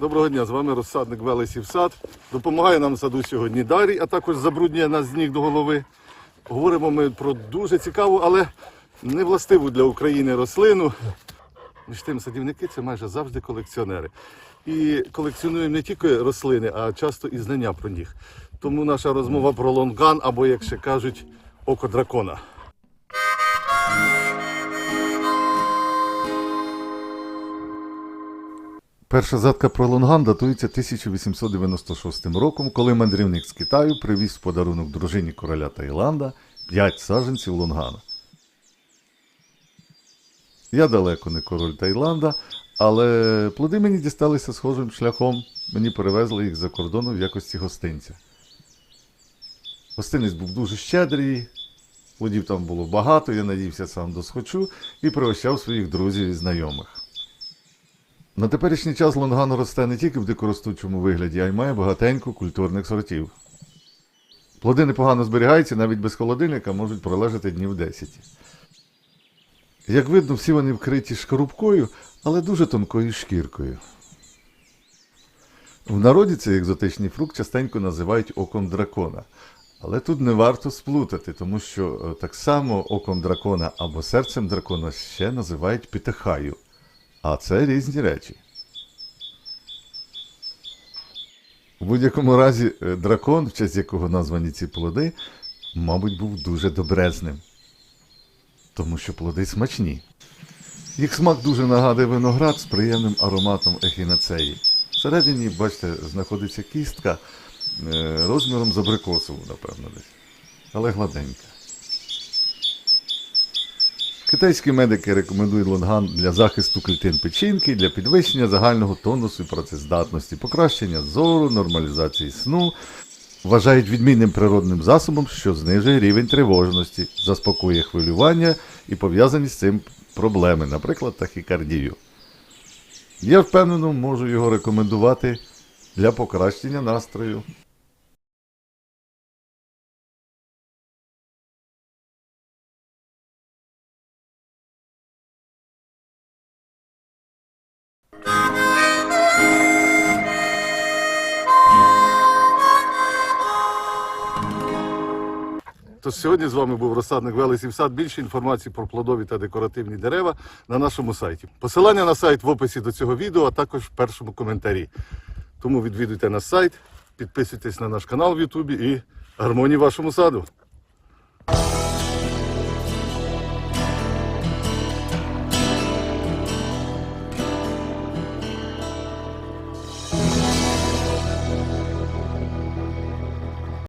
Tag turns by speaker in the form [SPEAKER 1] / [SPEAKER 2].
[SPEAKER 1] Доброго дня, з вами розсадник Велесів сад. Допомагає нам в саду сьогодні Дарій, а також забруднює нас з ніг до голови. Говоримо ми про дуже цікаву, але не властиву для України рослину. Між тим, садівники це майже завжди колекціонери. І колекціонуємо не тільки рослини, а часто і знання про них. Тому наша розмова про лонган, або, як ще кажуть, око дракона. Перша згадка про лонган датується 1896 роком, коли мандрівник з Китаю привіз в подарунок дружині короля Таїланда 5 саджанців лонгана. Я далеко не король Таїланда, але плоди мені дісталися схожим шляхом. Мені перевезли їх за кордону в якості гостинця. Гостинець був дуже щедрий, плодів там було багато, я надіявся сам досхочу і пригощав своїх друзів і знайомих. На теперішній час лонган росте не тільки в дикоростучому вигляді, а й має багатенько культурних сортів. Плоди непогано зберігаються, навіть без холодильника можуть пролежати днів 10. Як видно, всі вони вкриті шкарубкою, але дуже тонкою шкіркою. В народі цей екзотичний фрукт частенько називають оком дракона. Але тут не варто сплутати, тому що е, так само оком дракона або серцем дракона ще називають пітахаю. А це різні речі. У будь-якому разі, е, дракон, в честь якого названі ці плоди, мабуть, був дуже добрезним. Тому що плоди смачні. Їх смак дуже нагадує виноград з приємним ароматом ехінацеї. Всередині, бачите, знаходиться кістка е, розміром з абрикосову, напевно, десь. Але гладенька. Китайські медики рекомендують лонган для захисту клітин печінки, для підвищення загального тонусу і працездатності, покращення зору, нормалізації сну. Вважають відмінним природним засобом, що знижує рівень тривожності, заспокоює хвилювання і пов'язані з цим проблеми, наприклад, тахікардію. Я впевнено можу його рекомендувати для покращення настрою. Тож сьогодні з вами був розсадник Велесів сад. Більше інформації про плодові та декоративні дерева на нашому сайті. Посилання на сайт в описі до цього відео, а також в першому коментарі. Тому відвідуйте наш сайт, підписуйтесь на наш канал в Ютубі і гармонії вашому саду.